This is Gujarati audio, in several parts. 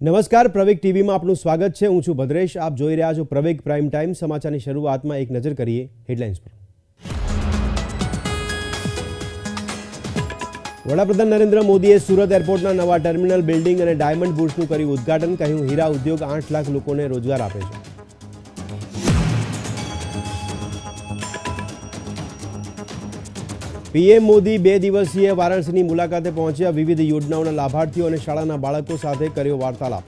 નમસ્કાર, પ્રવેગ ટીવીમાં આપનું સ્વાગત છે. હું છું ભદ્રેશ. આપ જોઈ રહ્યા છો પ્રવેગ પ્રાઇમ ટાઈમ. સમાચારની શરૂઆતમાં એક નજર કરીએ હેડલાઇન્સ પર. વડાપ્રધાન નરેન્દ્ર મોદીએ સુરત એરપોર્ટના નવા ટર્મિનલ બિલ્ડિંગ અને ડાયમંડ બુર્સનું કર્યું ઉદ્ઘાટન. કહ્યું, હીરા ઉદ્યોગ આઠ લાખ લોકોને રોજગાર આપે છે. પીએમ મોદી બે દિવસીય વારાણસીની મુલાકાતે પહોંચ્યા વિવિધ યોજનાઓના લાભાર્થીઓ અને શાળાના બાળકો સાથે કર્યો વાર્તાલાપ.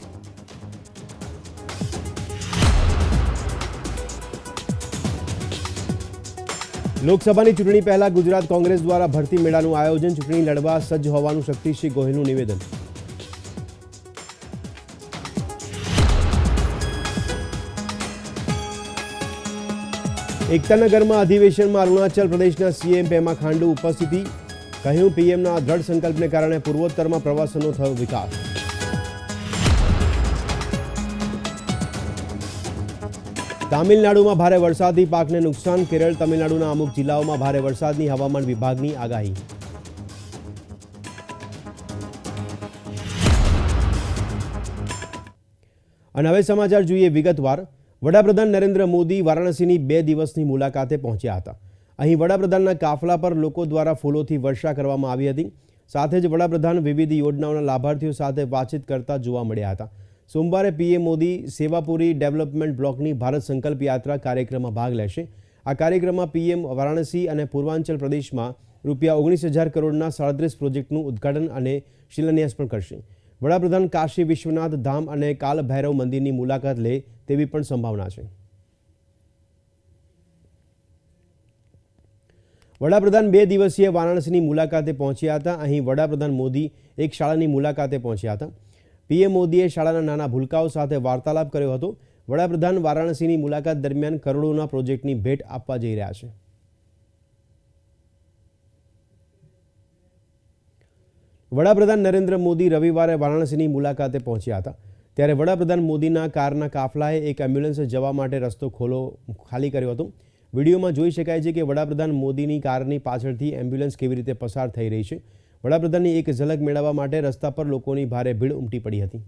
લોકસભાની ચૂંટણી પહેલા ગુજરાત કોંગ્રેસ દ્વારા ભરતી મેળાનું આયોજન ચૂંટણી લડવા સજ્જ હોવાનું શક્તિસિંહ ગોહિલનું નિવેદન. એકતાનગરમાં અધિવેશનમાં અરુણાચલ પ્રદેશના સીએમ પેમા ખાંડુ ઉપસ્થિતિ. કહ્યું, પીએમના દ્રઢ સંકલ્પને કારણે પૂર્વોત્તરમાં પ્રવાસનનો થયો વિકાસ. તામિલનાડુમાં ભારે વરસાદથી પાકને નુકસાન, કેરળ, તમિલનાડુના અમુક જિલ્લાઓમાં ભારે વરસાદની હવામાન વિભાગની આગાહી. અને હવે સમાચાર જોઈએ વિગતવાર. વડાપ્રધાન નરેન્દ્ર મોદી વારાણસીની બે દિવસની મુલાકાતે પહોંચ્યા હતા. અહીં વડાપ્રધાનના કાફલા પર લોકો દ્વારા ફૂલોથી વર્ષા કરવામાં આવી હતી. સાથે જ વડાપ્રધાન વિવિધ યોજનાઓના લાભાર્થીઓ સાથે વાતચીત કરતા જોવા મળ્યા હતા. સોમવારે પીએમ મોદી સેવાપુરી ડેવલપમેન્ટ બ્લોકની ભારત સંકલ્પ યાત્રા કાર્યક્રમમાં ભાગ લેશે. આ કાર્યક્રમમાં પીએમ વારાણસી અને પૂર્વાંચલ પ્રદેશમાં રૂપિયા ઓગણીસ હજાર કરોડના સાડત્રીસ પ્રોજેક્ટનું ઉદ્ઘાટન અને શિલાન્યાસ પણ કરશે. વડાપ્રધાન કાશી વિશ્વનાથ ધામ અને કાલ ભૈરવ મંદિરની મુલાકાત લે તેવી પણ સંભાવના છે. વડાપ્રધાન બે દિવસીય વારાણસીની મુલાકાતે પહોંચ્યા હતા. અહીં વડાપ્રધાન મોદી એક શાળાની મુલાકાતે પહોંચ્યા હતા. પીએમ મોદીએ શાળાના નાના ભૂલકાઓ સાથે વાર્તાલાપ કર્યો હતો. વડાપ્રધાન વારાણસીની મુલાકાત દરમિયાન કરોડોના પ્રોજેક્ટની ભેટ આપવા જઈ રહ્યા છે. વડાપ્રધાન નરેન્દ્ર મોદી રવિવારે વારાણસીની મુલાકાતે પહોંચ્યા હતા. ત્યારે વડાપ્રધાન મોદીના કારના કાફલાએ એક એમ્બ્યુલન્સ જવા માટે રસ્તો ખોલો, ખાલી કર્યો હતો. વિડીયોમાં જોઈ શકાય છે કે વડાપ્રધાન મોદીની કારની પાછળથી એમ્બ્યુલન્સ કેવી રીતે પસાર થઈ રહી છે. વડાપ્રધાનની એક ઝલક મેળવવા માટે રસ્તા પર લોકોની ભારે ભીડ ઉમટી પડી હતી.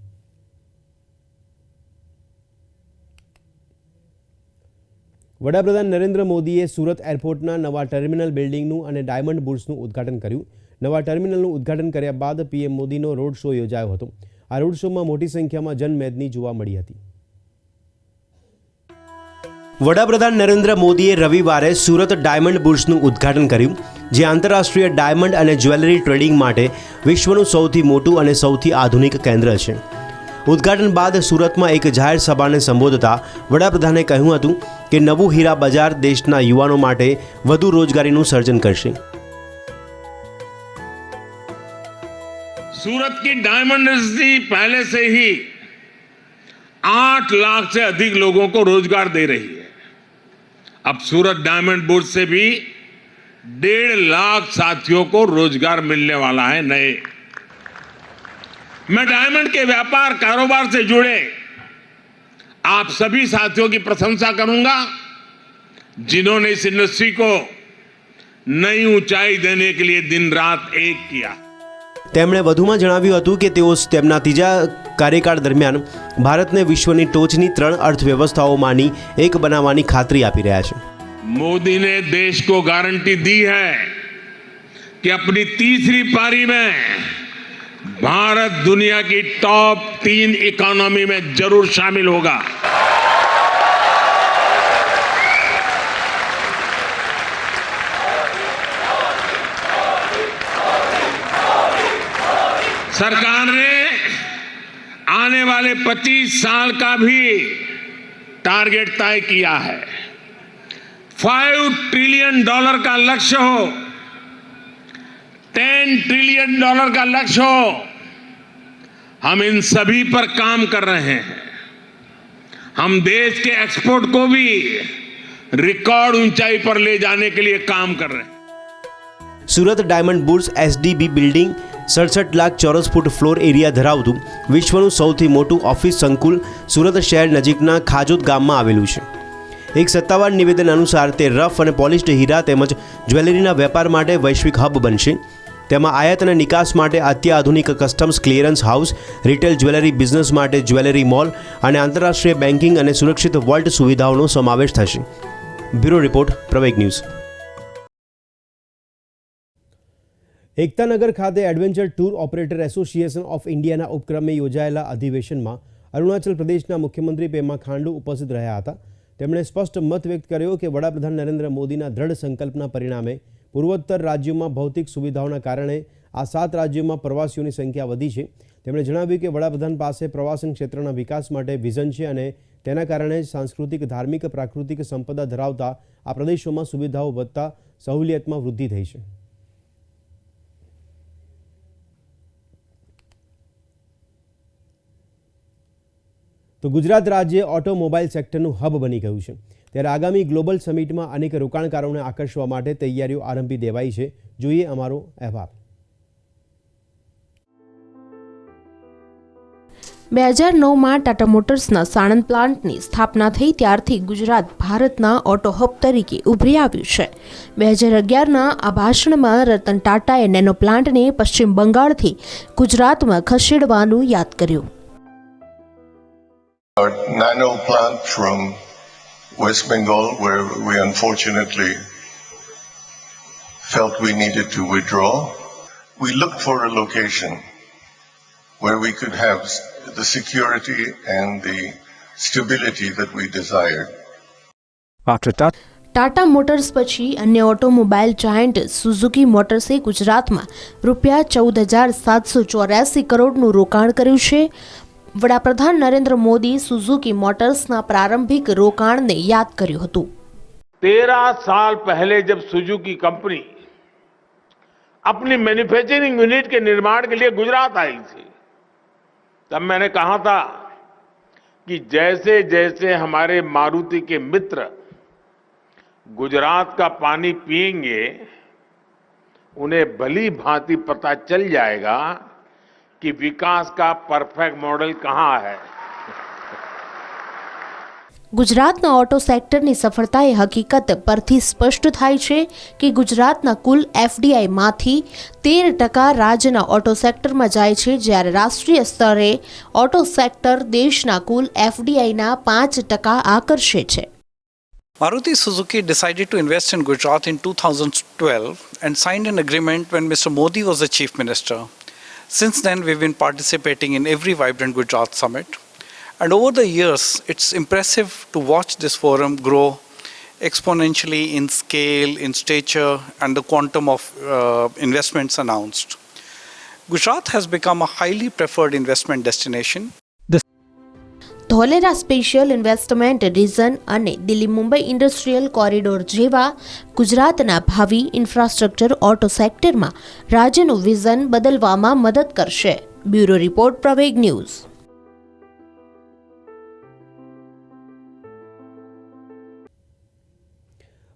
વડાપ્રધાન નરેન્દ્ર મોદીએ સુરત એરપોર્ટના નવા ટર્મિનલ બિલ્ડિંગનું અને ડાયમંડ બુટ્સનું ઉદ્ઘાટન કર્યું. નવા ટર્મિનલનું ઉદ્ઘાટન કર્યા બાદ પીએમ મોદીનો રોડ શો યોજાયો હતો. આ રોડ શોમાં મોટી સંખ્યામાં જનમેદની જોવા મળી હતી. વડાપ્રધાન નરેન્દ્ર મોદીએ રવિવારે સુરત ડાયમંડ બુર્સનું ઉદ્ઘાટન કર્યું, જે આંતરરાષ્ટ્રીય ડાયમંડ અને જ્વેલરી ટ્રેડિંગ માટે વિશ્વનું સૌથી મોટું અને સૌથી આધુનિક કેન્દ્ર છે. ઉદ્ઘાટન બાદ સુરતમાં એક જાહેર સભાને સંબોધતા વડાપ્રધાને કહ્યું હતું કે નવું હીરા બજાર દેશના યુવાનો માટે વધુ રોજગારીનું સર્જન કરશે. सूरत की डायमंड इंडस्ट्री पहले से ही आठ लाख से अधिक लोगों को रोज़गार दे रही है। अब सूरत डायमंड बोर्ड से भी डेढ़ लाख साथियों को रोज़गार मिलने वाला है नए। मैं डायमंड के व्यापार कारोबार से जुड़े आप सभी साथियों की प्रशंसा करूँगा, जिन्होंने इस इंडस्ट्री को नई ऊंचाई देने के लिए दिन रात एक किया। તેમણે વધુમાં જણાવ્યું હતું કે તેઓ તેમના ત્રીજા કાર્યકાળ દરમિયાન ભારતને વિશ્વની ટોચની ત્રણ અર્થવ્યવસ્થાઓમાંની એક બનાવવાની ખાતરી આપી રહ્યા છે मोदी ने देश को गारंटी दी है कि अपनी तीसरी पारी में भारत दुनिया की टॉप तीन इकोनॉमी में जरूर शामिल होगा सरकार ने आने वाले 25 साल का भी टारगेट तय किया है। 5 ट्रिलियन डॉलर का लक्ष्य हो 10 ट्रिलियन डॉलर का लक्ष्य हो, हम इन सभी पर काम कर रहे हैं। हम देश के एक्सपोर्ट को भी रिकॉर्ड ऊंचाई पर ले जाने के लिए काम कर रहे हैं। Surat diamond bourse SDB building સડસઠ લાખ ચોરસ ફૂટ ફ્લોર એરિયા ધરાવતું વિશ્વનું સૌથી મોટું ઓફિસ સંકુલ સુરત શહેર નજીકના ખાજોદ ગામમાં આવેલું છે. એક સત્તાવાર નિવેદન અનુસાર તે રફ અને પોલિશ્ડ હીરા તેમજ જ્વેલરીના વેપાર માટે વૈશ્વિક હબ બનશે. તેમાં આયાત અને નિકાસ માટે અત્યાધુનિક customs clearance house, retail jewellery business માટે જ્વેલરી મોલ અને આંતરરાષ્ટ્રીય બેન્કિંગ અને સુરક્ષિત વોલ્ટ સુવિધાઓનો સમાવેશ થશે. Bureau report Praveg news. Ektanagar ખાતે adventure tour operator association of ઇન્ડિયાના ઉપક્રમે યોજાયેલા અધિવેશનમાં અરુણાચલ પ્રદેશના મુખ્યમંત્રી પેમા ખાંડુ ઉપસ્થિત રહ્યા હતા. તેમણે સ્પષ્ટ મત વ્યક્ત કર્યો કે વડાપ્રધાન નરેન્દ્ર મોદીના દ્રઢ સંકલ્પના પરિણામે પૂર્વોત્તર રાજ્યોમાં ભૌતિક સુવિધાઓના કારણે આ સાત રાજ્યોમાં પ્રવાસીઓની સંખ્યા વધી છે. તેમણે જણાવ્યું કે વડાપ્રધાન પાસે પ્રવાસન ક્ષેત્રના વિકાસ માટે વિઝન છે અને તેના કારણે સાંસ્કૃતિક, ધાર્મિક, પ્રાકૃતિક સંપદા ધરાવતા આ પ્રદેશોમાં સુવિધાઓ વધતા સહુલિયતમાં વૃદ્ધિ થઈ છે. તો ગુજરાત રાજ્ય ઓટોમોબાઈલ સેક્ટરનું હબ બની ગયું છે. ત્યારે આગામી ગ્લોબલ સમિટમાં અનેક રોકાણકારોને આકર્ષવા માટે તૈયારીઓ આરંભી દેવાઈ છે. જોઈએ અમારો અહેવાલ. બે હજાર નવમાં ટાટા મોટર્સના સાણંદ પ્લાન્ટની સ્થાપના થઈ ત્યારથી ગુજરાત ભારતના ઓટો હબ તરીકે ઉભરી આવ્યું છે. બે હજાર અગિયારના આ ભાષણમાં રતન ટાટાએ નેનો પ્લાન્ટને પશ્ચિમ બંગાળથી ગુજરાતમાં ખસેડવાનું યાદ કર્યું. Our nano plant from West Bengal, where we unfortunately felt we needed to withdraw. We looked for a location where we could have the security and the stability that we desired. After that, Tata motors પછી અન્ય ઓટોમોબાઈલ જાયન્ટ સુઝુકી મોટર્સે ગુજરાતમાં રૂપિયા ચૌદ હજાર સાતસો ચોર્યાસી કરોડનું રોકાણ કર્યું છે વડાપ્રધાન નરેન્દ્ર મોદી સુઝુકી મોટર્સના પ્રારંભિક રોકાણને યાદ કર્યું હતું तेरह साल पहले जब सुजुकी कंपनी अपनी मैन्युफैक्चरिंग यूनिट के निर्माण के लिए गुजरात आई थी तब मैंने कहा था कि जैसे जैसे हमारे मारुति के मित्र गुजरात का पानी पिएंगे उन्हें भली भांति पता चल जाएगा कि विकास का परफेक्ट मॉडल कहाँ है ગુજરાતના ઓટો સેક્ટરની સફળતા એ હકીકત પરથી સ્પષ્ટ થાય છે કે ગુજરાતના કુલ એફડીઆઈમાંથી તેર ટકા રાજ્યના ઓટો સેક્ટરમાં જાય છે જ્યારે રાષ્ટ્રીય સ્તરે ઓટો સેક્ટર દેશના કુલ એફડીઆઈના પાંચ ટકા આકર્ષે છે Maruti Suzuki decided to invest in Gujarat in 2012 and signed an agreement when Mr. Modi was the chief minister. Since then, we've been participating in every Vibrant Gujarat summit. And over the years, it's impressive to watch this forum grow exponentially in scale, in stature, and the quantum of uh, investments announced. Gujarat has become a highly preferred investment destination. Dholera special investment region અને દિલ્હી મુંબઈ ઇન્ડસ્ટ્રીયલ કોરિડોર જેવા ગુજરાતના ભાવિ ઇન્ફ્રાસ્ટ્રક્ચર ઓટો સેક્ટરમાં રાજ્યનું વિઝન બદલવામાં મદદ કરશે. Bureau report, Praveg news.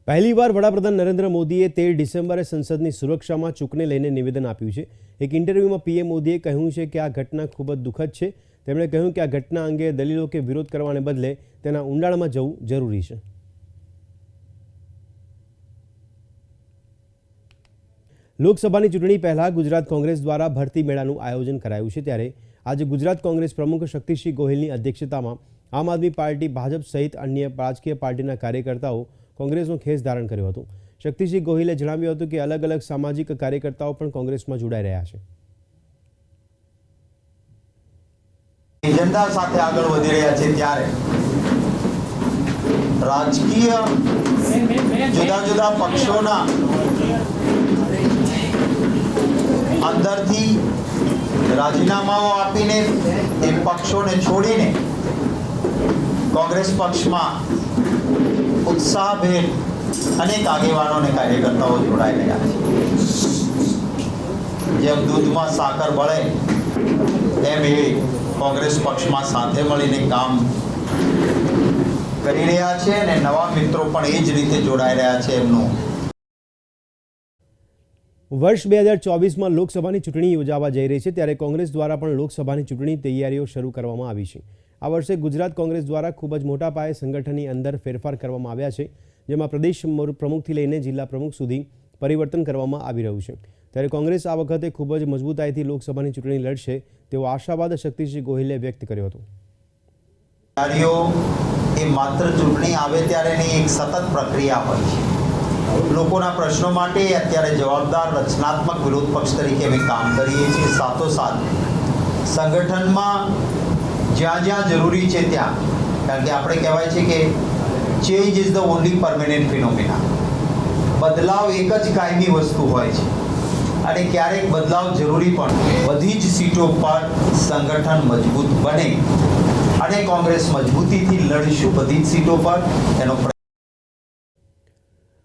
પહેલીવાર વડાપ્રધાન નરેન્દ્ર મોદીએ તેર ડિસેમ્બરે સંસદની સુરક્ષામાં ચૂકને લઈને નિવેદન આપ્યું છે. એક ઇન્ટરવ્યૂમાં પીએમ મોદીએ કહ્યું છે કે આ ઘટના ખૂબ જ દુઃખદ છે. તેમણે કહ્યું કે આ ઘટના અંગે દલીલો કે વિરોધ કરવાને બદલે તેના ઊંડાણમાં જવું જરૂરી છે. લોકસભાની ચૂંટણી પહેલાં ગુજરાત કોંગ્રેસ દ્વારા ભરતી મેળાનું આયોજન કરાયું છે ત્યારે આજે ગુજરાત કોંગ્રેસ પ્રમુખ શક્તિસિંહ ગોહિલની અધ્યક્ષતામાં આમ આદમી પાર્ટી, ભાજપ સહિત અન્ય રાજકીય પાર્ટીના કાર્યકર્તાઓ કોંગ્રેસનું ખેસ ધારણ કર્યું હતું. શક્તિસિંહ ગોહિલે જણાવ્યું હતું કે અલગ અલગ સામાજિક કાર્યકર્તાઓ પણ કોંગ્રેસમાં જોડાઈ રહ્યા છે. એજન્ડા સાથે આગળ વધી રહ્યા છે ત્યારે. રાજકીય જુદા જુદા પક્ષોના અંદરથી રાજીનામાઓ આપીને એ પક્ષોને છોડીને કોંગ્રેસ પક્ષમાં ઉત્સાહભેર અનેક આગેવાનો અને કાર્યકર્તાઓ જોડાઈ રહ્યા છે. જેમ દૂધમાં સાકર ભળે એમ એ કોંગ્રેસ પક્ષમાં સાથે મળીને કામ કરી રહ્યા છે અને નવા મિત્રો પણ એ જ રીતે જોડાઈ રહ્યા છે એમનું. વર્ષ બે હજાર ચોવીસમાં લોકસભાની ચૂંટણી યોજાવા જઈ રહી છે, ત્યારે કોંગ્રેસ દ્વારા પણ લોકસભાની ચૂંટણી તૈયારીઓ શરૂ કરવામાં આવી છે. આ વર્ષે ગુજરાત કોંગ્રેસ દ્વારા ખૂબ જ મોટા પાયે સંગઠનની અંદર ફેરફાર કરવામાં આવ્યા છે, જેમાં પ્રદેશ પ્રમુખથી લઈને જિલ્લા પ્રમુખ સુધી પરિવર્તન કરવામાં આવી રહ્યું છે. ત્યારે કોંગ્રેસ આ વખતે ખૂબ જ મજબૂતાઈથી લોકસભાની ચૂંટણી લડશે તેવો આશાવાદ શક્તિસિંહ ગોહિલે વ્યક્ત કર્યો હતો. એ માત્ર ચૂંટણી આવે ત્યારેની એક સતત પ્રક્રિયા હોય છે. લોકોના પ્રશ્નો માટે અત્યારે જવાબદાર, રચનાત્મક વિરોધ પક્ષ તરીકે અમે કામ કરીએ છીએ. સાથોસાથ સંગઠનમાં જ્યાં જ્યાં જરૂરી છે ત્યાં, કારણ કે આપણે કહેવાય છે કે change is the only permanent phenomena બદલાવ એક જ કાયમી વસ્તુ હોય છે. અને ક્યારેક બદલાવ જરૂરી પણ બધી જ સીટો પર સંગઠન મજબૂત બને. અને કોંગ્રેસ મજબૂતીથી લડશું બધી જ સીટો પર. એનો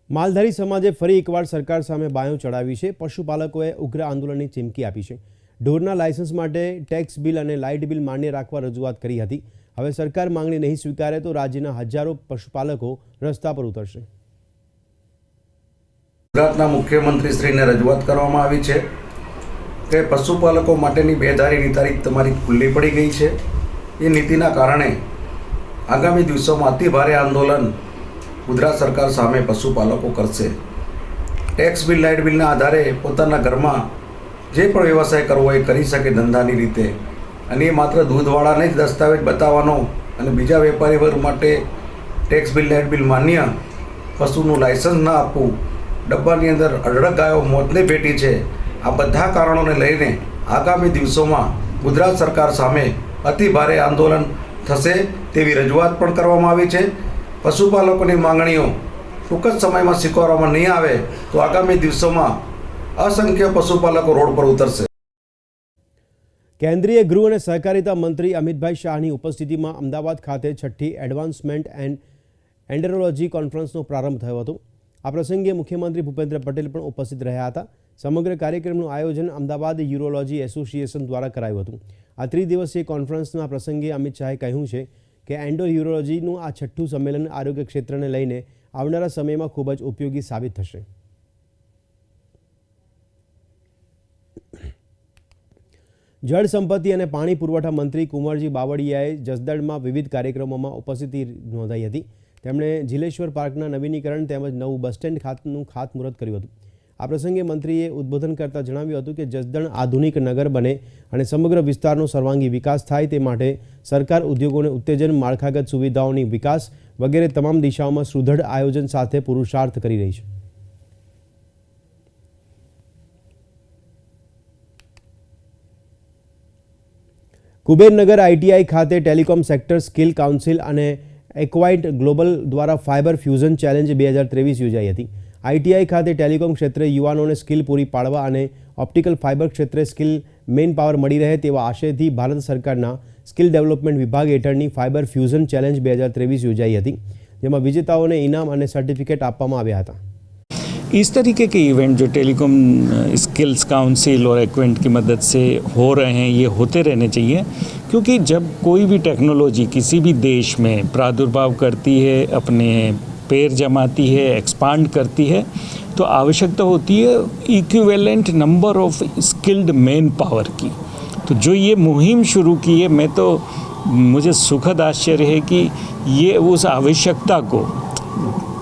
માલધારી સમાજે ફરી એકવાર સરકાર સામે બાયો ચડાવી છે. પશુપાલકોએ ઉગ્ર આંદોલનની ચીમકી આપી છે. ઢોરના લાયસન્સ માટે ટેક્સ બિલ અને લાઇટ બિલ માન્ય રાખવા રજૂઆત કરી હતી. હવે સરકાર માંગણી નહીં સ્વીકારે તો રાજ્યના હજારો પશુપાલકો રસ્તા પર ઉતરશે. ગુજરાતના મુખ્યમંત્રીશ્રીને રજૂઆત કરવામાં આવી છે કે પશુપાલકો માટેની બેધારીની તારીખ તમારી ખુલ્લી પડી ગઈ છે. એ નીતિના કારણે આગામી દિવસોમાં અતિ ભારે આંદોલન ગુજરાત સરકાર સામે પશુપાલકો કરશે. ટેક્સ બિલ, લાઇટ બિલના આધારે પોતાના ઘરમાં જે પણ વ્યવસાય કરવો એ કરી શકે ધંધાની રીતે. અને એ માત્ર દૂધવાળાને જ દસ્તાવેજ બતાવવાનો અને બીજા વેપારી વર્ગ માટે ટેક્સ બિલ, લાઇટ બિલ માન્ય પશુનું લાયસન્સ ના આપવું ડબ્બાની અંદર અઢળક ગાયો મોતને ભેટી છે. આ બધા કારણોને લઈને આગામી દિવસોમાં ગુજરાત સરકાર સામે અતિ ભારે આંદોલન થશે તેવી રજૂઆત પણ કરવામાં આવી છે. પશુપાલકોની માંગણીઓ ટૂંક જ સમયમાં સ્વીકારવામાં નહીં આવે તો આગામી દિવસોમાં અસંખ્ય પશુપાલકો રોડ પર ઉતરશે. કેન્દ્રીય ગૃહ અને સહકારિતા મંત્રી અમિતભાઈ શાહની ઉપસ્થિતિમાં અમદાવાદ ખાતે છઠ્ઠી એડવાન્સમેન્ટ એન્ડ એન્ડરોલોજી કોન્ફરન્સનો પ્રારંભ થયો હતો. આ પ્રસંગે મુખ્યમંત્રી ભૂપેન્દ્ર પટેલ પણ ઉપસ્થિત રહ્યા હતા. સમગ્ર કાર્યક્રમનું આયોજન અમદાવાદ યુરોલોજી એસોસિએશન દ્વારા કરાયું હતું. આ ત્રિદિવસીય કોન્ફરન્સના પ્રસંગે અમિત શાહે કહ્યું છે કે એન્ડો યુરોલોજીનું આ છઠ્ઠું સંમેલન આરોગ્ય ક્ષેત્રને લઈને આવનારા સમયમાં ખૂબ જ ઉપયોગી સાબિત થશે. જળ સંપત્તિ અને પાણી પુરવઠા મંત્રી કુંવરજી બાવળિયાએ જસદણમાં વિવિધ કાર્યક્રમોમાં ઉપસ્થિતિ નોંધાઈ હતી. તેમણે જીલેશ્વર પાર્કના નવીનીકરણ તેમજ નવું બસ સ્ટેન્ડ ખાતનું ખાતમુહૂર્ત કર્યું હતું. આ પ્રસંગે મંત્રીએ ઉદ્બોધન કરતાં જણાવ્યું હતું કે જસદણ આધુનિક નગર બને અને સમગ્ર વિસ્તારનો સર્વાંગી વિકાસ થાય તે માટે સરકાર ઉદ્યોગોને ઉત્તેજન, માળખાગત સુવિધાઓની વિકાસ વગેરે તમામ દિશાઓમાં સુદૃઢ આયોજન સાથે પુરુષાર્થ કરી રહી છે. કુબેરનગર આઈટીઆઈ ખાતે ટેલિકોમ સેક્ટર સ્કિલ કાઉન્સિલ અને એક્વાઇટ ગ્લોબલ દ્વારા ફાઇબર ફ્યુઝન ચેલેન્જ બે હજાર ત્રેવીસ યોજાઈ હતી. આઈટીઆઈ ખાતે ટેલિકોમ ક્ષેત્રે યુવાનોને સ્કિલ પૂરી પાડવા અને ઓપ્ટિકલ ફાઇબર ક્ષેત્રે સ્કિલ, મેન પાવર મળી રહે તેવા આશયથી ભારત સરકારના સ્કિલ ડેવલપમેન્ટ વિભાગ હેઠળની ફાઇબર ફ્યુઝન ચેલેન્જ બે હજાર ત્રેવીસ યોજાઈ હતી, જેમાં વિજેતાઓને ઇનામ અને સર્ટિફિકેટ આપવામાં આવ્યા હતા. इस तरीके के इवेंट जो टेलीकॉम स्किल्स काउंसिल और एक्वेंट की मदद से हो रहे हैं, ये होते रहने चाहिए। क्योंकि जब कोई भी टेक्नोलॉजी किसी भी देश में प्रादुर्भाव करती है, अपने पैर जमाती है एक्सपांड करती है तो आवश्यकता होती है equivalent number of skilled man power की। तो जो ये मुहिम शुरू की है, मैं तो मुझे सुखद आश्चर्य है कि ये उस आवश्यकता को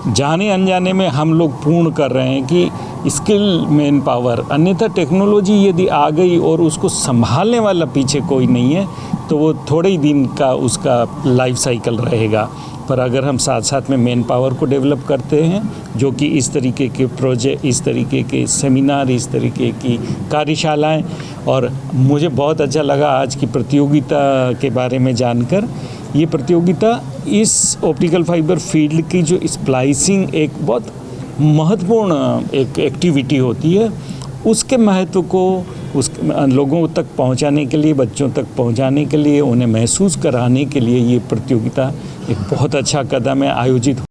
जाने अनजाने में हम लोग पूर्ण कर रहे हैं कि स्किल मैन पावर, अन्यथा टेक्नोलॉजी यदि आ गई और उसको संभालने वाला पीछे कोई नहीं है तो वो थोड़े ही दिन का उसका लाइफ साइकिल रहेगा। पर अगर हम साथ साथ में मैन पावर को डेवलप करते हैं, जो कि इस तरीके के प्रोजेक्ट इस तरीके के सेमिनार इस तरीके की कार्यशालाएँ, और मुझे बहुत अच्छा लगा आज की प्रतियोगिता के बारे में जानकर ये प्रतियोगिता इस ऑप्टिकल फाइबर फील्ड की जो स्प्लाइसिंग एक बहुत महत्वपूर्ण एक एक्टिविटी होती है उसके महत्व को उस लोगों तक पहुंचाने के लिए बच्चों तक पहुंचाने के लिए उन्हें महसूस कराने के लिए ये प्रतियोगिता एक बहुत अच्छा कदम है आयोजित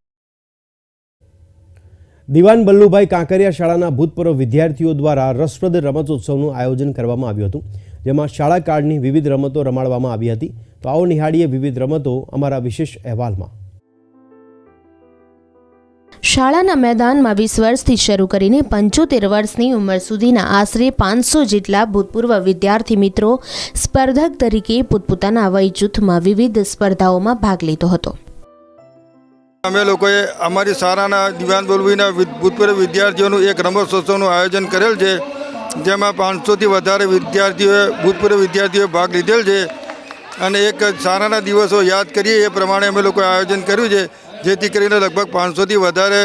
દિવાન બલ્લુભાઈ કાંકરિયા શાળાના ભૂતપૂર્વ વિદ્યાર્થીઓ દ્વારા રસપ્રદ રમતોત્સવનું આયોજન કરવામાં આવ્યું હતું જેમાં શાળા કાળની વિવિધ રમતો રમાડવામાં આવી હતી તો આવો નિહાળીએ વિવિધ રમતો અમારા વિશેષ અહેવાલમાં. શાળાના મેદાનમાં વીસ વર્ષથી શરૂ કરીને પંચોતેર વર્ષની ઉંમર સુધીના આશરે પાંચસો જેટલા ભૂતપૂર્વ વિદ્યાર્થી મિત્રો સ્પર્ધક તરીકે પોતપોતાના વય જૂથમાં વિવિધ સ્પર્ધાઓમાં ભાગ લીધો હતો. અમે લોકોએ અમારી શાળાના દિવાન બોલવીના ભૂતપૂર્વ વિદ્યાર્થીઓનું એક રમતોત્સવનું આયોજન કરેલ છે જેમાં પાંચસોથી વધારે વિદ્યાર્થીઓએ ભૂતપૂર્વ વિદ્યાર્થીઓએ ભાગ લીધેલ છે. અને એક સારાના દિવસો યાદ કરીએ, એ પ્રમાણે અમે લોકોએ આયોજન કર્યું છે, જેથી કરીને લગભગ પાંચસોથી વધારે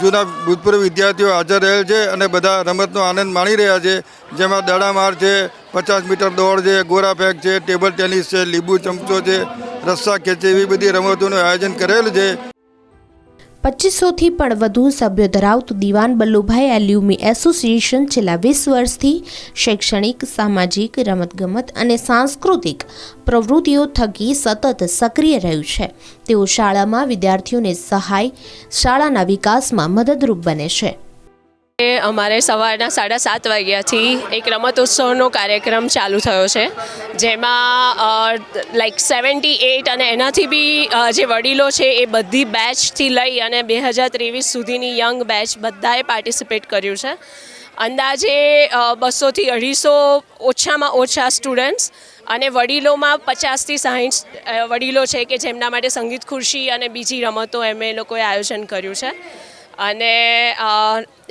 જૂના ભૂતપૂર્વ વિદ્યાર્થીઓ હાજર રહેલ છે અને બધા રમતનો આનંદ માણી રહ્યા છે. જેમાં દડામાર છે, પચાસ મીટર દોડ છે, ગોરા ફેંક છે, ટેબલ ટેનિસ છે, લીંબુ ચમચો છે, રસ્સા ખેંચે એવી બધી રમતોનું આયોજન કરેલ છે. પચીસોથી પણ વધુ સભ્યો ધરાવતું દિવાન બલ્લુભાઈ એલ્યુમી એસોસિએશન છેલ્લા વીસ વર્ષથી શૈક્ષણિક, સામાજિક, રમતગમત અને સાંસ્કૃતિક પ્રવૃત્તિઓ થકી સતત સક્રિય રહ્યું છે. તેઓ શાળામાં વિદ્યાર્થીઓને સહાય, શાળાના વિકાસમાં મદદરૂપ બને છે. અમારે સવારના સાડા સાત વાગ્યાથી એક રમતોત્સવનો કાર્યક્રમ ચાલુ થયો છે, જેમાં લાઈક સેવન્ટી એઈટ અને એનાથી બી જે વડીલો છે એ બધી બેચથી લઈ અને બે હજાર ત્રેવીસ સુધીની યંગ બેચ બધાએ પાર્ટિસિપેટ કર્યું છે. અંદાજે બસોથી અઢીસો ઓછામાં ઓછા સ્ટુડન્ટ્સ અને વડીલોમાં પચાસથી સાહીઠ વડીલો છે કે જેમના માટે સંગીત ખુરશી અને બીજી રમતો એમ એ લોકોએ આયોજન કર્યું છે. અને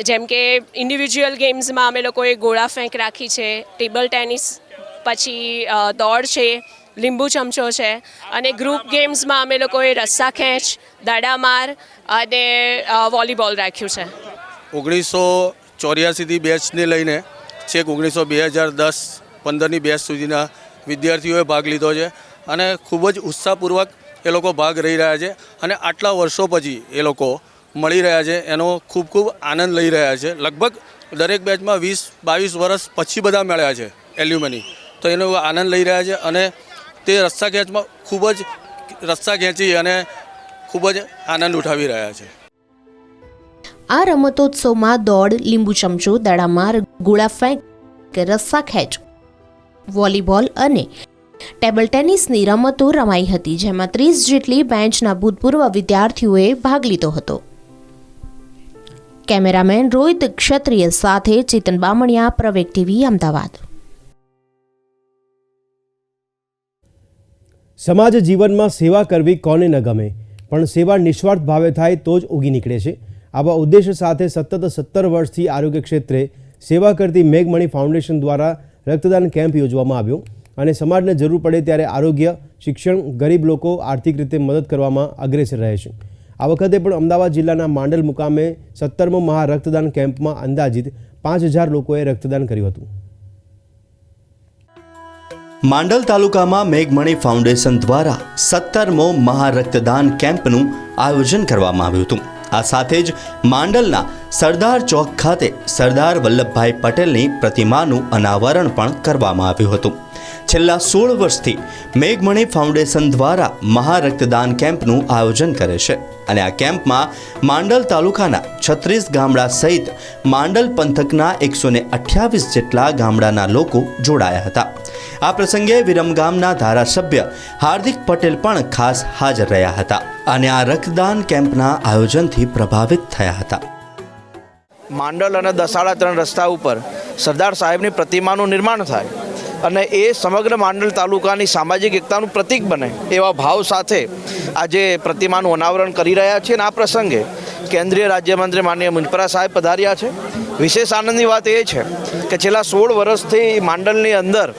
જેમ કે ઇન્ડિવિજ્યુઅલ ગેમ્સમાં અમે લોકોએ ગોળા ફેંક રાખી છે ટેબલ ટેનિસ પછી દોડ છે, લીંબુ ચમચો છે, અને ગ્રુપ ગેમ્સમાં અમે લોકોએ રસ્સા ખેંચ દાડામાર અને વોલીબોલ રાખ્યું છે. ઓગણીસો ચોર્યાસીથી બેચને લઈને છેક ઓગણીસો બે હજાર દસ પંદરની બેચ સુધીના વિદ્યાર્થીઓએ ભાગ લીધો છે અને ખૂબ જ ઉત્સાહપૂર્વક એ લોકો ભાગ રહી રહ્યા છે અને આટલા વર્ષો પછી એ લોકો મળી રહ્યા છે, એનો ખૂબ ખૂબ આનંદ લઈ રહ્યા છે. લગભગ દરેક બેચમાં વીસ, બાવીસ વર્ષ પછી બધા મળ્યા છે એલ્યુમની. તો એનો આનંદ લઈ રહ્યા છે અને તે રસ્તા ખેંચમાં ખૂબ જ રસ્તા ખેંચી અને ખૂબ જ આનંદ ઉઠાવી રહ્યા છે. આ રમતોત્સવમાં દોડ, લીંબુ ચમચો, દડામાર, ગોળા ફેંક રસ્સા ખેંચ, વોલીબોલ અને ટેબલ ટેનિસની રમતો રમાઈ હતી, જેમાં ત્રીસ જેટલી બેન્ચના ભૂતપૂર્વ વિદ્યાર્થીઓએ ભાગ લીધો હતો. કેમેરામેન રોહિત ક્ષત્રિય સાથે ચેતન બામણિયા, પ્રવેગ ટીવી, અમદાવાદ. સમાજ જીવનમાં સેવા કરવી કોને ન ગમે, પણ સેવા નિસ્વાર્થ ભાવે થાય તો જ ઉગી નીકળે છે. આવા ઉદ્દેશ્ય સાથે સતત સત્તર વર્ષથી આરોગ્ય ક્ષેત્રે સેવા કરતી મેઘમણી ફાઉન્ડેશન દ્વારા રક્તદાન કેમ્પ યોજવામાં આવ્યો અને સમાજને જરૂર પડે ત્યારે આરોગ્ય, શિક્ષણ, ગરીબ લોકો આર્થિક રીતે મદદ કરવામાં અગ્રેસર રહે છે. આ વખતે પણ અમદાવાદ જિલ્લાના માંડલ મુકામે સત્તરમો મહા રક્તદાન કેમ્પમાં અંદાજિત પાંચ હજાર લોકોએ રક્તદાન કર્યું હતું. માંડલ તાલુકામાં મેઘમણી ફાઉન્ડેશન દ્વારા સત્તરમો મહારક્તદાન કેમ્પનું આયોજન કરવામાં આવ્યું હતું. આ સાથે જ માંડલના સરદાર ચોક ખાતે સરદાર વલ્લભભાઈ પટેલની પ્રતિમાનું અનાવરણ પણ કરવામાં આવ્યું હતું. છેલ્લા સોળ વર્ષથી મેઘમણી ફાઉન્ડેશન દ્વારા મહારક્તદાન કેમ્પનું આયોજન કરે છે અને આ કેમ્પમાં માંડલ તાલુકાના છત્રીસ ગામડા સહિત માંડલ પંથકના એકસો ને અઠ્યાવીસ જેટલા ગામડાના લોકો જોડાયા હતા. આ પ્રસંગે વિરમગામના ધારાસભ્ય હાર્દિક પટેલ પણ ખાસ હાજર રહ્યા હતા અને આ રક્તદાન કેમ્પના આયોજનથી પ્રભાવિત થયા હતા. માંડલ અને દસાડા ત્રણ રસ્તા ઉપર સરદાર સાહેબની પ્રતિમાનું નિર્માણ થાય. અને એ સમગ્ર માંડલ તાલુકાની સામાજિક એકતાનું પ્રતીક બને એવા ભાવ સાથે આજે પ્રતિમાનું અનાવરણ કરી રહ્યા છીએ અને આ પ્રસંગે કેન્દ્રીય રાજ્યમંત્રી માનનીય મુંજપરા સાહેબ પધાર્યા છે. વિશેષ આનંદની વાત એ છે કે છેલ્લા સોળ વર્ષથી માંડલની અંદર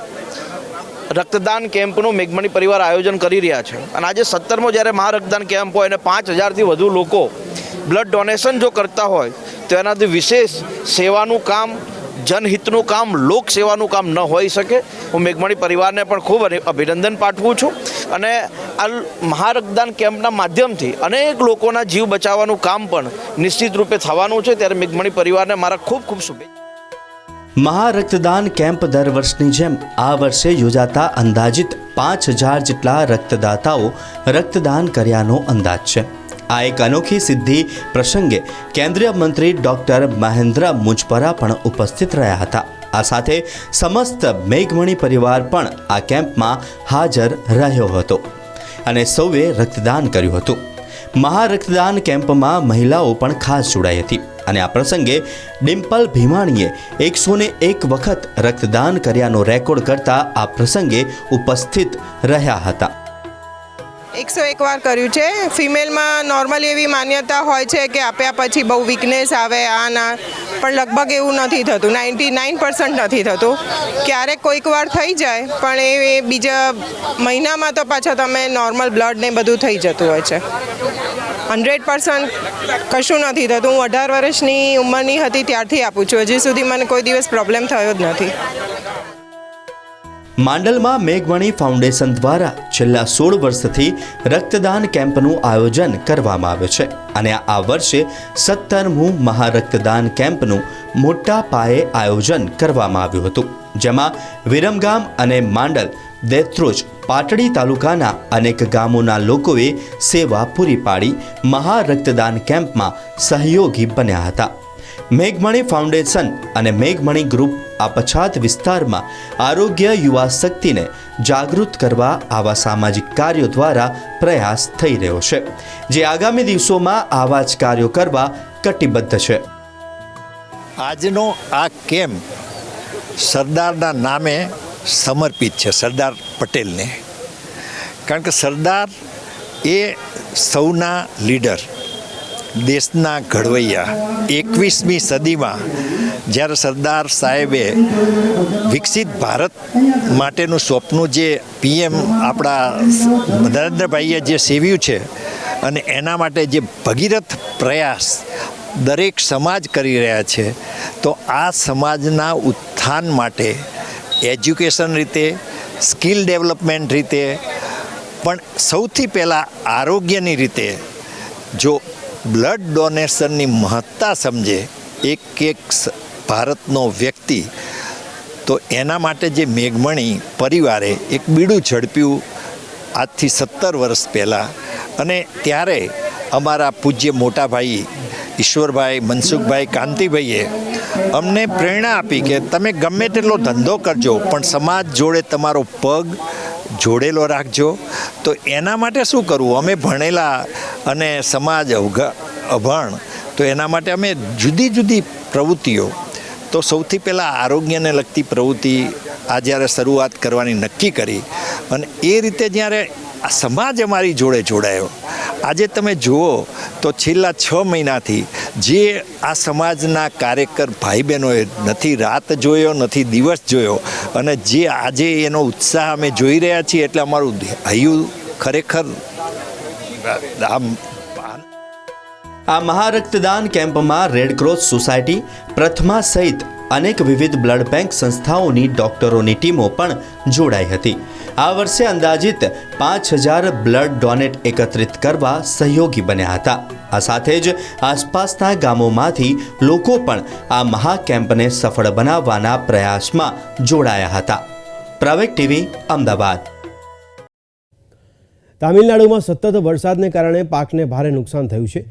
રક્તદાન કેમ્પનું મેઘમણી પરિવાર આયોજન કરી રહ્યા છે. અને આજે સત્તરમો જ્યારે મહારક્તદાન કેમ્પ હોય અને પાંચ હજારથી વધુ લોકો બ્લડ ડોનેશન જો કરતા હોય તો એનાથી વિશેષ સેવાનું કામ જનહિતનું કામ, લોકસેવાનું કામ ન હોઈ શકે. હું મેઘમણી પરિવારને પણ ખૂબ અભિ- અભિનંદન પાઠવું છું. અને આ મહારક્તદાન કેમ્પના માધ્યમથી અનેક લોકોના જીવ બચાવવાનું કામ પણ નિશ્ચિત રૂપે થવાનું છે. ત્યારે મેઘમણી પરિવારને મારા ખૂબ ખૂબ શુભેચ્છા મહારક્તદાન કેમ્પ દર વર્ષની જેમ આ વર્ષે યોજાતા અંદાજિત પાંચ હજાર જેટલા રક્તદાતાઓ રક્તદાન કર્યાનો અંદાજ છે. આ એક અનોખી સિદ્ધિ પ્રસંગે કેન્દ્રીય મંત્રી ડોક્ટર મહેન્દ્ર મુજપરા પણ ઉપસ્થિત રહ્યા હતા. આ સાથે સમસ્ત મેઘમણી પરિવાર પણ આ કેમ્પમાં હાજર રહ્યો હતો અને સૌએ રક્તદાન કર્યું હતું. મહારક્તદાન કેમ્પમાં મહિલાઓ પણ ખાસ જોડાઈ હતી અને આ પ્રસંગે ડિમ્પલ ભીમાણીએ એકસો ને એક વખત રક્તદાન કર્યાનો રેકોર્ડ કરતા આ પ્રસંગે ઉપસ્થિત રહ્યા હતા. એકસો એક વાર કર્યું છે. ફિમેલમાં નોર્મલી એવી માન્યતા હોય છે કે આપ્યા પછી બહુ વીકનેસ આવે, આ ના. પણ લગભગ એવું નથી થતું. નાઇન્ટી નાઇન પર્સન્ટ નથી થતું. ક્યારેક કોઈક વાર થઈ જાય, પણ એ બીજા મહિનામાં તો પાછા તમે નોર્મલ બ્લડ ને બધું થઈ જતું હોય છે. હંડ્રેડ પર્સન્ટ કશું નથી થતું. હું અઢાર વર્ષની ઉંમરની હતી, ત્યારથી આપું છું. હજી સુધી મને કોઈ દિવસ પ્રોબ્લેમ થયો જ નથી. માંડલમાં મેઘવાણી ફાઉન્ડેશન દ્વારા છેલ્લા સોળ વર્ષથી રક્તદાન કેમ્પનું આયોજન કરવામાં આવે છે અને આ વર્ષે સત્તરમું મહારક્તદાન કેમ્પનું મોટા પાયે આયોજન કરવામાં આવ્યું હતું, જેમાં વિરમગામ અને માંડલ, દેત્રોજ, પાટડી તાલુકાના અનેક ગામોના લોકોએ સેવા પૂરી પાડી મહારક્તદાન કેમ્પમાં સહયોગી બન્યા હતા. મેઘમણી ફાઉન્ડેશન અને મેઘમણી ગ્રુપ આ પછાત વિસ્તારમાં આરોગ્ય યુવા શક્તિને જાગૃત કરવા આવા સામાજિક કાર્યો દ્વારા પ્રયાસ થઈ રહ્યો છે, જે આગામી દિવસોમાં આવા જ કાર્યો કરવા કટિબદ્ધ છે. આજનો આ કેમ્પ સરદારના નામે સમર્પિત છે, સરદાર પટેલને. કારણ કે સરદાર એ સૌના લીડર દેશના ઘડવૈયા. એકવીસમી સદીમાં જ્યારે સરદાર સાહેબે વિકસિત ભારત માટેનું સ્વપ્નું જે પીએમ આપણા નરેન્દ્રભાઈએ જે સેવ્યું છે અને એના માટે જે ભગીરથ પ્રયાસ દરેક સમાજ કરી રહ્યા છે, તો આ સમાજના ઉત્થાન માટે એજ્યુકેશન રીતે, સ્કિલ ડેવલપમેન્ટ રીતે, પણ સૌથી પહેલાં આરોગ્યની રીતે જો બ્લડ ડોનેશનની મહત્તા સમજે એક એક ભારતનો વ્યક્તિ, તો એના માટે જે મેઘમણી પરિવારે એક બીડું ઝડપ્યું આજથી સત્તર વર્ષ પહેલાં. અને ત્યારે અમારા પૂજ્ય મોટાભાઈ ઈશ્વરભાઈ, મનસુખભાઈ, કાંતિભાઈએ અમને પ્રેરણા આપી કે તમે ગમે તેટલો ધંધો કરજો, પણ સમાજ જોડે તમારો પગ જોડેલો રાખજો. તો એના માટે શું કરવું? અમે ભણેલા અને સમાજ અવઘ, અભણ, તો એના માટે અમે જુદી જુદી પ્રવૃત્તિઓ. તો સૌથી પહેલાં આરોગ્યને લગતી પ્રવૃત્તિ આ જ્યારે શરૂઆત કરવાની નક્કી કરી અને એ રીતે જ્યારે આ સમાજ અમારી જોડે જોડાયો. આજે તમે જુઓ તો છેલ્લા છ મહિનાથી જે આ સમાજના કાર્યકર ભાઈ બહેનોએ નથી રાત જોયો, નથી દિવસ જોયો અને જે આજે એનો ઉત્સાહ અમે જોઈ રહ્યા છીએ એટલે અમારું હૈયું ખરેખર આમ આ મહારક્તદાન કેમ્પમાં રેડક્રોસ સોસાયટી, પ્રથમા સહિત અનેક વિવિધ બ્લડ બેંક સંસ્થાઓની ડોક્ટરોની ટીમો પણ જોડાઈ હતી. આ વર્ષે અંદાજિત પાંચ હજાર બ્લડ ડોનેટ એકત્રિત કરવા સહયોગી બન્યા હતા. આ સાથે જ આસપાસના ગામોમાંથી લોકો પણ આ મહાકેમ્પને સફળ બનાવવાના પ્રયાસમાં જોડાયા હતા. પ્રવેક ટીવી, અમદાવાદ. તામિલનાડુમાં સતત વરસાદને કારણે પાકને ભારે નુકસાન થયું છે.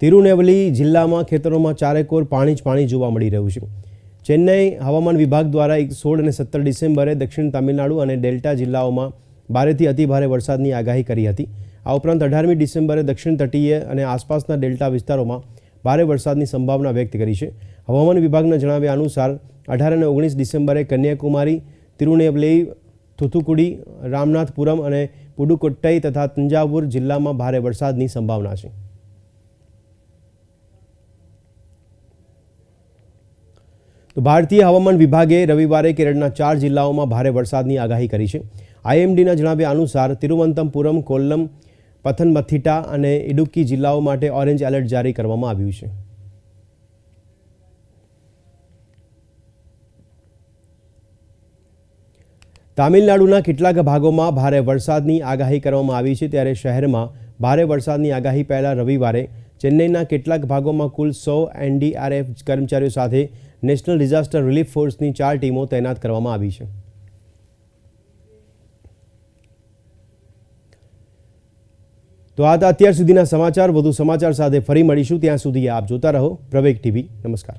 તિરુનેવલી જિલ્લામાં ખેતરોમાં ચારેકોર પાણી જ પાણી જોવા મળી રહ્યું છે. ચેન્નઈ હવામાન વિભાગ દ્વારા એક સોળ અને સત્તર ડિસેમ્બરે દક્ષિણ તામિલનાડુ અને ડેલ્ટા જિલ્લાઓમાં ભારેથી અતિભારે વરસાદની આગાહી કરી હતી. આ ઉપરાંત અઢારમી ડિસેમ્બરે દક્ષિણ તટીય અને આસપાસના ડેલ્ટા વિસ્તારોમાં ભારે વરસાદની સંભાવના વ્યક્ત કરી છે. હવામાન વિભાગના જણાવ્યા અનુસાર, અઢાર અને ઓગણીસ ડિસેમ્બરે કન્યાકુમારી તિરુનેવલેઈ થુથુકુડી, રામનાથપુરમ અને પુડુકોટ્ટઈ તથા તંજાવુર જિલ્લામાં ભારે વરસાદની સંભાવના છે. તો ભારતીય હવામાન વિભાગે રવિવારે કેરળના ચાર જિલ્લાઓમાં ભારે વરસાદની આગાહી કરી છે. આઈએમડીના જણાવ્યા અનુસાર તિરુવનંતપુરમ, કોલ્લમ પથનમથિટા અને ઇડુક્કી જિલ્લાઓ માટે ઓરેન્જ એલર્ટ જારી કરવામાં આવ્યું છે. તામિલનાડુના કેટલાક ભાગોમાં ભારે વરસાદની આગાહી કરવામાં આવી છે. ત્યારે શહેરમાં ભારે વરસાદની આગાહી પહેલાં રવિવારે ચેન્નઈના કેટલાક ભાગોમાં કુલ સો એનડીઆરએફ કર્મચારીઓ સાથે નેશનલ ડિઝાસ્ટર રિલીફ ફોર્સની ચાર ટીમો તૈનાત કરવામાં આવી છે. તો આ અત્યાર સુધીના સમાચાર, વધુ સમાચાર સાથે ફરી મળીશું. ત્યાં સુધી આપ જોતા રહો પ્રવેગ ટીવી. નમસ્કાર.